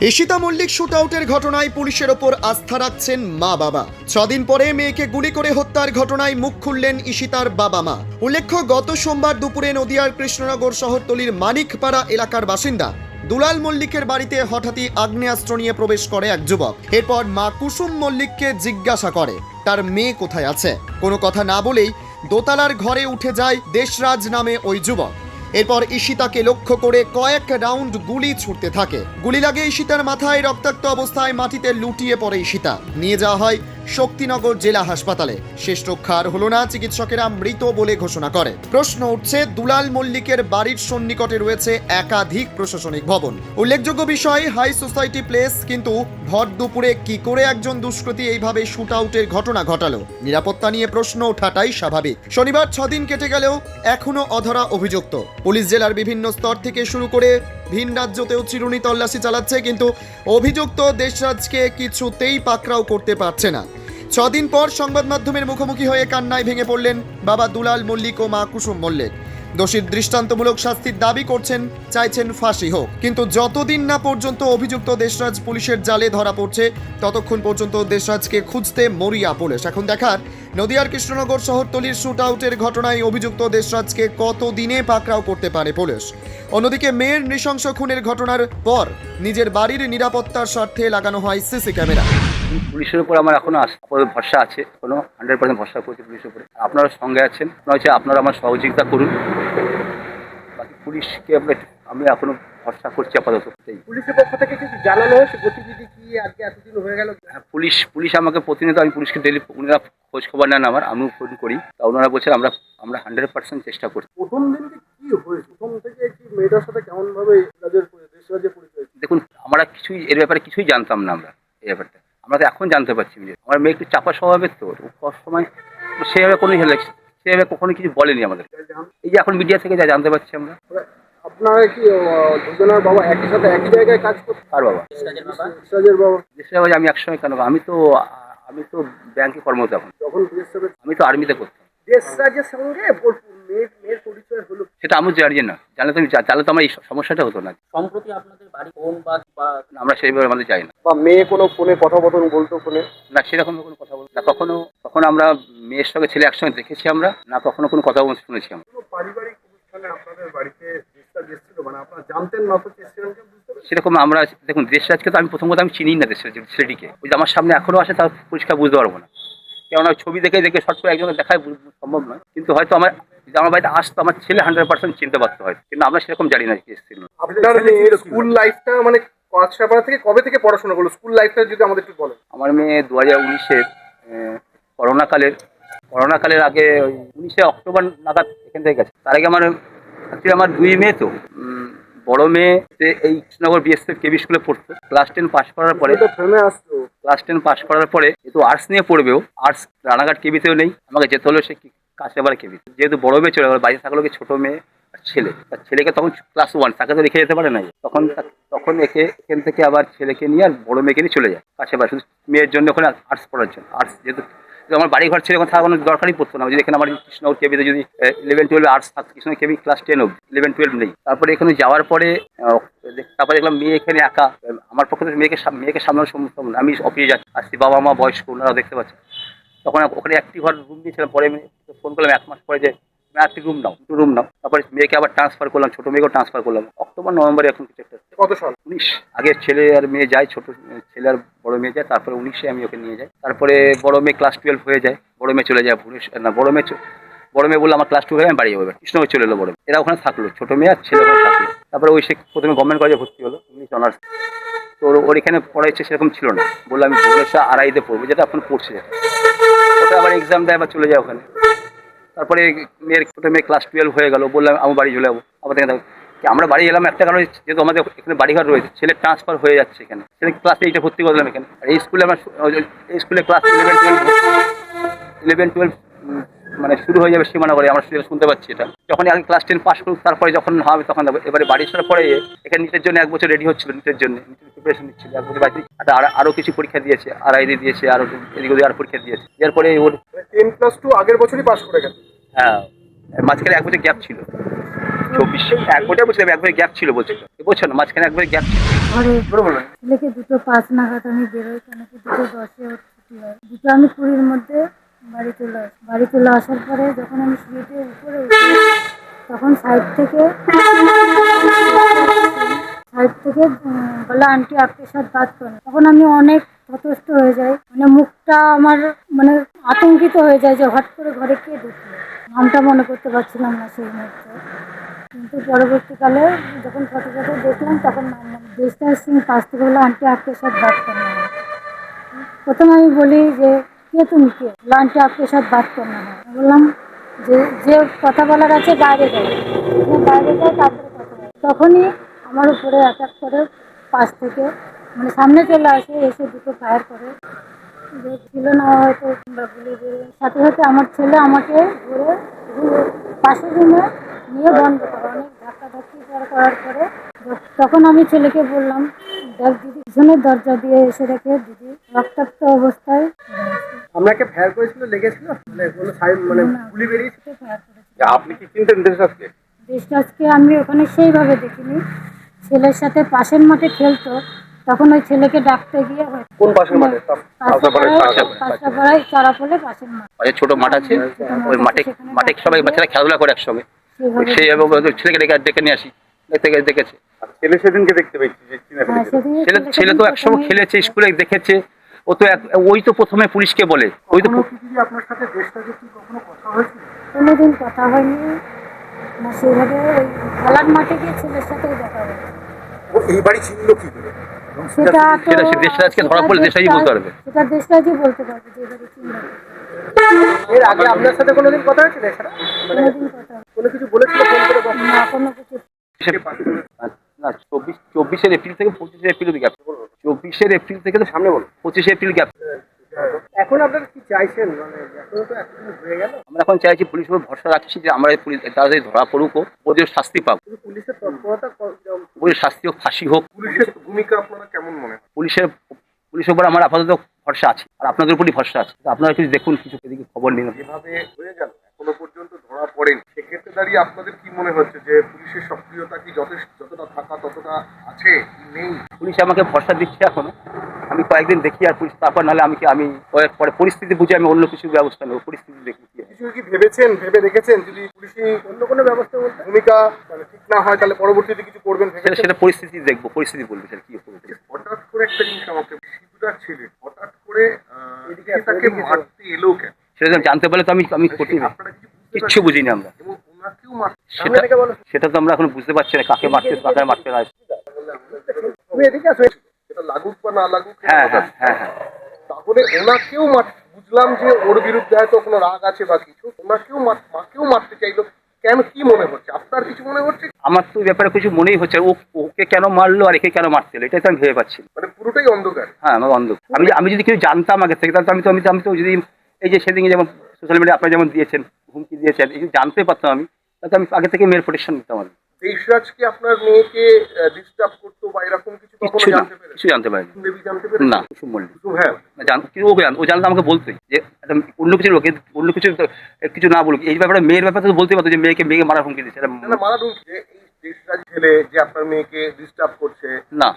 Ishita Mallick shoot আউটের ঘটনায় পুলিশের ওপর আস্থা রাখছেন মা বাবা। ছদিন পরে মেয়েকে গুলি করে হত্যার ঘটনায় মুখ খুললেন ঈশিতার বাবা মা। উল্লেখ্য, গত সোমবার দুপুরে নদিয়ার কৃষ্ণনগর শহরতলির মানিকপাড়া এলাকার বাসিন্দা দুলাল মল্লিকের বাড়িতে হঠাৎই আগ্নেয়াস্ত্র নিয়ে প্রবেশ করে এক যুবক। এরপর মা কুসুম মল্লিককে জিজ্ঞাসা করে, তার মেয়ে কোথায় আছে? কোনো কথা না বলেই দোতলার ঘরে উঠে যায় দেশরাজ নামে ওই যুবক। এরপর ঈশিতাকে লক্ষ্য করে কয়েক রাউন্ড গুলি ছুটতে থাকে। গুলি লাগে ঈশিতার মাথায় রক্তাক্ত অবস্থায় মাটিতে লুটিয়ে পড়ে ঈশিতা। নিয়ে যাওয়া হয় শক্তিনগর জেলা হাসপাতালে। শেষ রক্ষার হলো না, চিকিৎসকেরা মৃত বলে ঘোষণা করে। প্রশ্ন উঠছে, দুলাল মল্লিকের বাড়ির সন্নিকটে রয়েছে একাধিক প্রশাসনিক ভবন। উল্লেখযোগ্য বিষয়, হাই সোসাইটি প্লেস, কিন্তু ভর দুপুরে কি করে একজন দুষ্কৃতী এইভাবে শুট আউটের ঘটনা ঘটালো? নিরাপত্তা নিয়ে প্রশ্ন ওঠাটাই স্বাভাবিক। শনিবার ছদিন কেটে গেলেও এখনও অধরা অভিযুক্ত। পুলিশ জেলার বিভিন্ন স্তর থেকে শুরু করে ভিন রাজ্যতেও চিরুনি তল্লাশি চালাচ্ছে, কিন্তু অভিযুক্ত দেশরাজকে কিছুতেই পাকড়াও করতে পারছে না। ছদিন পর সংবাদ মাধ্যমের মুখোমুখি হয়ে কান্নায় ভেঙে পড়লেন বাবা দুলাল মল্লিক ও মা কুসুম মল্লিক। দোষীর দৃষ্টান্তমূলক শাস্তির দাবি করছেন, চাইছেন ফাঁসি হোক। কিন্তু যতদিন না পর্যন্ত অভিযুক্ত দেশরাজ পুলিশের জালে ধরা পড়ছে, ততক্ষণ পর্যন্ত দেশরাজকে খুঁজতে মরিয়া পুলিশ। এখন দেখার, নদিয়ার কৃষ্ণনগর শহরতলির শুট আউটের ঘটনায় অভিযুক্ত দেশরাজকে কত দিনে পাকড়াও করতে পারে পুলিশ? অন্যদিকে মেয়ের নৃশংস খুনের ঘটনার পর নিজের বাড়ির নিরাপত্তার স্বার্থে লাগানো হয় সিসি ক্যামেরা। পুলিশের উপর আমার এখনও ভরসা আছে কোনো হান্ড্রেড পার্সেন্ট ভরসা করছি পুলিশের উপরে। আপনারা সঙ্গে আছেন হচ্ছে আপনারা আমার সহযোগিতা করুন। পুলিশকে আমরা আমি এখনও ভরসা করছি আপাতত। পুলিশের পক্ষ থেকে কিছু জানানো হয়েছে? গতিবিধি কি? আজকে এতদিন হয়ে গেল। হ্যাঁ, পুলিশ পুলিশ আমাকে প্রতিনিয়ত আমি পুলিশকে ডেলি উনারা খোঁজ খবর নেন আমার আমিও ফোন করি। তা ওনারা বলছেন আমরা আমরা হান্ড্রেড পার্সেন্ট চেষ্টা করছি। প্রথম দিনকে কি হয়েছে? প্রথম থেকে কি মেয়েটার সাথে কেমন ভাবে রাজের দেশরাজের পরিচয় দেখুন আমরা কিছুই এর ব্যাপারে কিছুই জানতাম না আমরা এই ব্যাপারটা। আমরা তো এখন জানতে পারছি যে আমার মেয়ে একটু চাপা স্বভাবের তো ও সবসময় সেভাবে কোনো সেভাবে কখনো কিছু বলেনি আমাদের। এই যে এখন মিডিয়া থেকে যা জানতে পারছি আমরা। আপনারা কি দুজনের বাবা একই সাথে একই জায়গায় কাজ করতে কার বাবা? ইসরাজের বাবা। ইসরাজের বাবা। আমি একসঙ্গে কেন? আমি তো আমি তো ব্যাংকে কর্মরত এখন। যখন আমি তো আর্মিতে করতাম দেশরাজের সঙ্গে মেয়ের মেয়ের পরিচয় হলো সেটা আমি জানি না। জানলে তো আমি জা- জানলে তো আমার এই সমস্যাটা হতো না। সম্প্রতি আপনাদের বাড়ি কোন বা বা আমরা সেইভাবে আমাদের যাই না। বা মেয়ে কোনো ফোনে কথোপকথন বলতো ফোনে? না সেরকম কোনো কথা বলতে না কখনো কখনো আমরা মেয়ের সঙ্গে ছেলে একসঙ্গে দেখেছি আমরা না কখনো কোনো কথা বলতে শুনেছি আমরা। পারিবারিক অনুষ্ঠানে আপনাদের বাড়িতে মানে আপনারা জানতেন না তো? সেরকম আমরা দেখুন দেশরাজকে তো আমি প্রথম কথা আমি চিনি না দেশরাজ ছেলেটিকে। ওই যে আমার সামনে এখনও আসে তার পরিষ্কার বুঝতে পারব না। কেননা ছবি দেখে দেখে শর্ট করে একজনকে দেখায় সম্ভব নয়। কিন্তু হয়তো আমার যদি আমার বাড়িতে আসতো আমার ছেলে হান্ড্রেড পার্সেন্ট চিনতে পারতো হয় কিন্তু আমরা সেরকম জানি না কি এসেছিল। আপনার স্কুল লাইফটা মানে কাছড়াপাড়া থেকে কবে থেকে পড়াশোনা করল? স্কুল লাইফটা যদি আমাদের একটু বলেন। আমার মেয়ে দু হাজার উনিশের করোনাকালের করোনাকালের আগে ওই উনিশে অক্টোবর নাগাদ এখান থেকে গেছে। তার আগে আমার অ্যাকচুয়ালি আমার দুই মেয়ে তো। বড় মেয়ে এই কৃষ্ণনগর বিএসএফ কেবি স্কুলে পড়তো। ক্লাস টেন পাস করার পরে আসতো। ক্লাস টেন পাস করার পরে যেহেতু আর্টস নিয়ে পড়বেও আর্টস রানাঘাট কেবিতেও নেই, আমাকে যেতে হলো সে কাছে কাছেবার কেবি যেহেতু বড় মেয়ে চলে গেল, বাড়িতে থাকল কি ছোটো মেয়ে আর ছেলে। তার ছেলেকে তখন ক্লাস ওয়ান তাকে তো রেখে যেতে পারে না। তখন তখন একে, এখান থেকে আবার ছেলেকে নিয়ে আর বড় মেয়েকে নিয়ে চলে যায় কাছে শুধু মেয়ের জন্য ওখানে আর্টস পড়ার জন্য। আর্টস যেহেতু আমার বাড়ি ঘর ছেলে ওখানে থাকার কোনো দরকারই পড়তো না। যদি এখানে আমার কৃষ্ণ কেবিতে যদি ইলেভেন টুয়েলভ আর্টস থাকতো, কৃষ্ণ কেবি ক্লাস টেন অব্দি ইলেভেন টুয়েলভ নেই। তারপরে এখানে যাওয়ার পরে তারপরে দেখলাম মেয়ে এখানে একা। আমার পক্ষে মেয়েকে মেয়েকে সামলানো সম্ভব না। আমি অফিসে যাচ্ছি, আসছি, বাবা মা, বয়স্ক ওনারা দেখতে পাচ্ছে তখন ওখানে একটি ঘর রুম নিয়েছিলাম, পরে ফোন করলাম এক মাস পরে যে একটি রুম নাও দুটো রুম নাও। তারপরে মেয়েকে আবার ট্রান্সফার করলাম, ছোটো মেয়েকেও ট্রান্সফার করলাম। অক্টোবর, নভেম্বরে এখন কিছু একটা কত সাল? উনিশ। আগে ছেলে আর মেয়ে যায়, ছোট ছেলে আর বড় মেয়ে যায়, তারপরে উনিশে আমি ওকে নিয়ে যাই। তারপরে বড় মেয়ে ক্লাস টুয়েলভ হয়ে যায়, বড় মেয়ে চলে যায় ভুবনেশ্বর না, বড় মেয়ে বড় মেয়ে বলল, আমার ক্লাস টু হয়ে আমি বাড়ি যাব এবার। কৃষ্ণনগর চলে এলো বড় মেয়ে। এরা ওখানে থাকল, ছোট মেয়ে আর ছেলে ওখানে থাকল। তারপরে ওই সে প্রথমে গভর্নমেন্ট কলেজে ভর্তি হলো ইংলিশ অনার্স তো ওর- এখানে পড়া ইচ্ছে সেরকম ছিল না। বলল, আমি ভুবনেশ্বর আড়াইতে পড়ব, যেটা এখন পড়ছে। ওটা আবার এক্সাম দেয়, আবার চলে যায় ওখানে। তারপরে মেয়ের ছোটো মেয়ে ক্লাস টুয়েলভ হয়ে গেল বললাম আমার বাড়ি চলে যাব। আবার দেখে আমরা বাড়ি এলাম একটা কারণে যেহেতু আমাদের এখানে বাড়িঘর রয়েছে ছেলে ট্রান্সফার হয়ে যাচ্ছে এখানে। ছেলে ক্লাস এইটে ভর্তি করে দিলাম এখানে। আর এই স্কুলে আমার এই স্কুলে class eleven twelve eleven twelve মানে শুরু হয়ে যাবে সীমানা করে আমরা শুনে- শুনতে পাচ্ছি এটা। যখন আগে ক্লাস টেন পাস করুক তারপরে যখন হবে তখন এবারে বাড়ি আসার পরে এখানে নিটের জন্য এক বছর রেডি হচ্ছিল নিটের জন্য। নিটের প্রিপারেশন নিচ্ছিল এক বছর বাড়িতে আর আরো- আরও কিছু পরীক্ষা দিয়েছে আর আইডি দিয়েছে আরও এদিক ওদিক আরও পরীক্ষা দিয়েছে। এরপরে ওর টেন প্লাস টু আগের বছরই পাস করে গেছে হ্যাঁ মাঝখানে এক বছর গ্যাপ ছিল। চব্বিশ এক ওটা বলছিলাম একবারে গ্যাপ ছিল বলছিল বলছো না মাঝখানে একবারে গ্যাপ ছিল। ঘরে ছেলেকে দুটো পাঁচ নাগাদ আমি বেরোই কেন কি দুটো দশে ওর ছুটি হয়। দুটো আমি কুড়ির মধ্যে বাড়ি চলে আসি বাড়ি চলে আসার পরে যখন আমি সিঁড়িতে উপরে উঠি তখন সাইড থেকে সাইড থেকে বলে আন্টি আপকে সাথ বাদ করেন তখন আমি অনেক হতষ্ট হয়ে যাই। মানে মুখটা আমার মানে আতঙ্কিত হয়ে যায় যে হট করে ঘরে কে ঢুকলো? নামটা মনে করতে পারছিলাম না সেই মুহূর্তে। কিন্তু পরবর্তীকালে যখন ফটো ফটো দেখলাম, তখন দেশটা সিং পাশ থেকে বলল আন্টি আপকে সাথ বাত করনা হয় প্রথমে আমি বলি যে, কে তুমি কে? আন্টি আপকে সাথ বাত করনা হয় বললাম যে যে কথা বলার আছে, বাইরে তুমি বাইরে যাও তারপরে কথা। তখনই আমার উপরে এক এক করে পাশ থেকে। মানে সামনে চলে আসে, এসে দুটো ফায়ার করে। যে ছিল না, হয়তো কিংবা গুলি সাথে সাথে আমার ছেলে আমাকে ঘুরে পাশে রুমে নিয়ে বন্ধ করে অনেক ধাক্কা ধাক্কি করার পরে তখন আমি ছেলেকে বললাম দেখ দিদি পিছনের দরজা দিয়ে এসে রেখে দিদি রক্তাক্ত অবস্থায়। আপনাকে ফায়ার করেছিল লেগেছিল? মানে কোনো সাইড মানে। গুলি বেরিয়েছে। আপনি কি চিনতেন দেশরাজকে? দেশরাজকে আমি ওখানে সেইভাবে দেখিনি। ছেলের সাথে পাশের মাঠে খেলতো। তখন ওই ছেলেকে ডাকতে গিয়ে কোন পাশের মাঠে? কাঁচরাপাড়ায় কাঁচরাপাড়ায় চারাপোলে পাশের মাঠ। ছোট মাঠ আছে ওই মাঠে মাঠে সবাই বাচ্চারা খেলাধুলা করে একসঙ্গে। সেইভাবে সেই ছেলেকে ডেকে ডেকে নিয়ে আসি। দেখতে গেছে দেখেছে। ছেলে সেদিনকে দেখতে পেয়েছি যে চিনে হ্যাঁ, ছেলে ছেলে তো একসঙ্গে খেলেছে স্কুলে দেখেছে। ও তো ওই তো প্রথমে পুলিশকে বলে। ওই তো আপনার সাথে দেশটাকে কি কখনো কথা হয়েছিল? কোনোদিন কথা হয়নি। না সেইভাবে ওই খেলার মাঠে গিয়ে ছেলের সাথেই দেখা হয়েছে ও এই বাড়ি চিনলো কি করে? সেটা তো সেটা সে দেশরাজকে ধরা পড়লে দেশরাজই বলতে পারবে। সেটা দেশরাজই বলতে পারবে যে এবারে চিনল এর আগে আপনার সাথে কোনোদিন কথা হয়েছিল এছাড়া? মানে হয়নি। কোনো কিছু বলেছিল ফোন করে না কোনো কিছু না চব্বিশ চব্বিশের এপ্রিল থেকে পঁচিশে এপ্রিল গ্যাপ চব্বিশের এপ্রিল থেকে তো সামনে বলো পঁচিশে এপ্রিল গ্যাপ এখন আপনারা কি চাইছেন? মানে এখনও তো একদিন হয়ে গেল। আমরা এখন চাইছি পুলিশের উপর ভরসা রাখছি যে আমরা পুলিশ তাড়াতাড়ি ধরা পড়ুক ওদের শাস্তি পাবো পুলিশের তৎপরতা ওদের শাস্তি হোক ফাঁসি হোক। পুলিশের ভূমিকা আপনারা কেমন মনে হয় পুলিশের পুলিশের উপর আমার আপাতত ভরসা আছে আর আপনাদের উপরই ভরসা আছে। আপনারা কিছু দেখুন কিছু এদিকে খবর নিন। হয়ে গেল পড়েন সেক্ষেত্রে দাঁড়িয়ে আপনাদের কি মনে হচ্ছে যে পুলিশের সক্রিয়তা কি যথেষ্ট যতটা থাকা ততটা আছে নেই? পুলিশ আমাকে ভরসা দিচ্ছে এখনও। আমি কয়েকদিন দেখি আর পুলিশ তারপর নাহলে আমি কি আমি কয়েক পরে পরিস্থিতি বুঝে আমি অন্য কিছু ব্যবস্থা নেব পরিস্থিতি দেখি কি কিছু কি ভেবেছেন ভেবে দেখেছেন? যদি পুলিশি অন্য কোনো ব্যবস্থা বলতে ভূমিকা মানে ঠিক না হয় তাহলে পরবর্তীতে কিছু করবেন সেটা সেটা পরিস্থিতি দেখব পরিস্থিতি বলবে সেটা কি করবে হঠাৎ করে একটা জিনিস আমাকে শিশুটার ছেলে হঠাৎ করে এদিকে তাকে মারতে এলো কেন? সেটা জানতে পারলে তো আমি আমি করতে আপনারা কিছু কিচ্ছু? বুঝিনি আমরা। সেটা সেটা তো আমরা এখন বুঝতে পারছি না কাকে মারতে কাকে মারতে না। তুমি এদিকে আসো। এটা লাগুক বা না লাগুক হ্যাঁ হ্যাঁ হ্যাঁ হ্যাঁ। তাহলে ওনাকেও বুঝলাম যে ওর বিরুদ্ধে হয়তো কোনো রাগ আছে বা কিছু। ওনাকেও মাকেও মারতে চাইলো। কেন কি মনে হচ্ছে? আপনার কিছু মনে হচ্ছে আমার তো ব্যাপারে কিছু মনেই হচ্ছে ও ওকে কেন মারলো আর একে কেন মারতে এলো এটাই তো আমি ভেবে পাচ্ছি মানে পুরোটাই অন্ধকার। হ্যাঁ আমার অন্ধ আমি আমি যদি কিছু জানতাম আগে থেকে তাহলে আমি তো আমি তো আমি তো যদি এই যে সেদিকে যেমন সোশ্যাল মিডিয়া আপনারা যেমন দিয়েছেন হুমকি দিয়েছেন এই জানতে পারতাম আমি। তাহলে তো আমি আগে থেকে মেয়ের প্রোটেকশন নিতাম আমি দেশরাজ কি আপনার মেয়েকে ডিস্টার্ব করতো বা এরকম কিছু কখনো জানতে পেরেছেন কিছু জানতে পারিনি। দেবী জানতে পেরেছেন না বলিনি। হ্যাঁ। জান ও জান ও জানতো আমাকে বলতোই যে অন্য কিছু লোকে অন্য কিছু কিছু না বলুক। এই ব্যাপারে মেয়ের ব্যাপারে তো বলতে পারতো যে মেয়েকে মেয়েকে মারা হুমকি দিচ্ছে এটা না না মারা ঢুকছে এই দেশরাজ ছেলে যে আপনার মেয়েকে ডিস্টার্ব করছে না।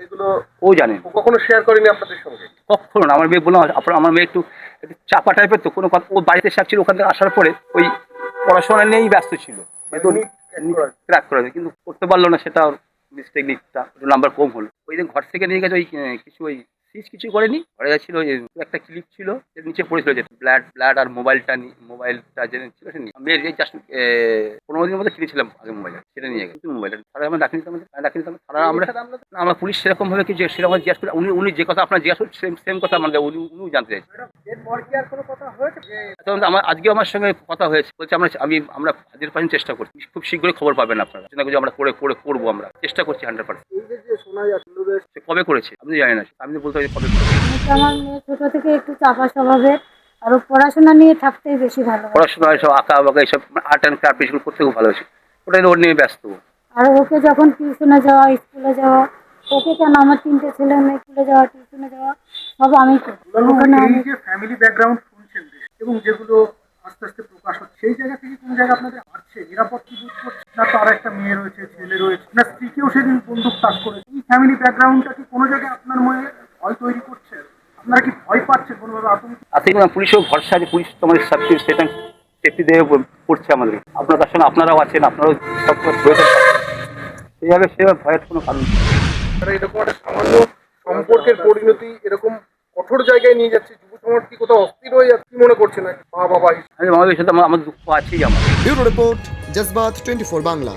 এগুলো ও জানে কখনো শেয়ার করেনি আপনাদের সঙ্গে? কখনো না আমার মেয়ে বললাম আপনার আমার মেয়ে একটু একটু চাপা টাইপের তো কোনো কথা ও বাড়িতে ছিল ওখান থেকে আসার পরে ওই পড়াশোনা নিয়েই ব্যস্ত ছিল। মানে ক্র্যাক করে কিন্তু করতে পারল না সেটা মিস্টেক নিকটা নাম্বার কম হলো। ওই দিন ঘর থেকে নিয়ে গেছে ওই কিছু ওই সিজ কিছু করেনি। ঘরে ছিল ওই একটা ক্লিপ ছিল এর নিচে পড়েছিল যে ব্ল্যাড ব্ল্যাড আর মোবাইলটা নি মোবাইলটা যে ছিল সেটা নিয়ে। মেয়ের এই জাস্ট পনেরো দিনের মধ্যে কিনেছিলাম আগে মোবাইল সেটা নিয়ে গেছে। মোবাইল তারা আমরা ডাকি নিতাম ডাকি নিতাম তারা আমরা আমরা পুলিশ সেরকম ভাবে কিছু সেরকম জিজ্ঞাসা করে উনি উনি যে কথা আপনার জিজ্ঞাসা সেম সেম কথা মানে উনি উনিও জানতে যে তখন আমার আজকে আমার সঙ্গে কথা হয়েছে। বলছে আমরা আমি আমরা হাজির পাওয়ার চেষ্টা করছি। খুব শীঘ্রই খবর পাবেন আপনারা। না আমরা করে করে করব আমরা। চেষ্টা করছি হান্ড্রেড পার্সেন্ট যে শোনা যাচ্ছিল যে সে কবে করেছে? আমি তো জানি না। আমি বলতে পারি কবে করেছে। আমার মেয়ে ছোট থেকে একটু চাপা স্বভাবের। আর পড়াশোনা নিয়ে থাকতেই বেশি ভালো পড়াশোনা এসব আঁকা বাঁকা এসব আর্ট অ্যান্ড ক্রাফট এসব করতে খুব ভালোবাসি। ওটাই ওর নিয়ে ব্যস্ত। আর ওকে যখন টিউশনে যাওয়া স্কুলে যাওয়া ওকে কেন আমার তিনটে ছেলে মেয়ে স্কুলে যাওয়া টিউশনে যাওয়া সব আমি করি। ওখানে আমি যে ফ্যামিলি ব্যাকগ্রাউন্ড শুনছেন এবং যেগুলো আস্তে আস্তে প্রকাশ হচ্ছে সেই জায়গা থেকে কোন জায়গা আপনাদের পাচ্ছে নিরাপদ কি বোধ করছে না তার একটা মেয়ে রয়েছে ছেলে রয়েছে না স্ত্রীকেও সেদিন বন্দুক তাক করে এই ফ্যামিলি ব্যাকগ্রাউন্ডটা কি কোনো জায়গায় আপনার মনে ভয় তৈরি করছে? আপনারা কি ভয় পাচ্ছেন কোনোভাবে আতঙ্ক? সেই পুলিশেও ভরসা আছে পুলিশ তোমার সেফটি সেটা সেফটি দেবে পড়ছে আমাদের। আপনার তার সঙ্গে আপনারাও আছেন আপনারাও সব প্রয়োজন সেইভাবে সেভাবে ভয়ের কোনো কারণ নেই। এরকম একটা সামান্য সম্পর্কের পরিণতি এরকম কঠোর জায়গায় নিয়ে যাচ্ছে যুব সমাজ কি কোথাও অস্থির হয়ে যাচ্ছে মনে করছে না মা বাবা আমাদের সাথে আমার আমার দুঃখ আছেই আমার। ব্যুরো রিপোর্ট জজবাত টোয়েন্টি ফোর বাংলা।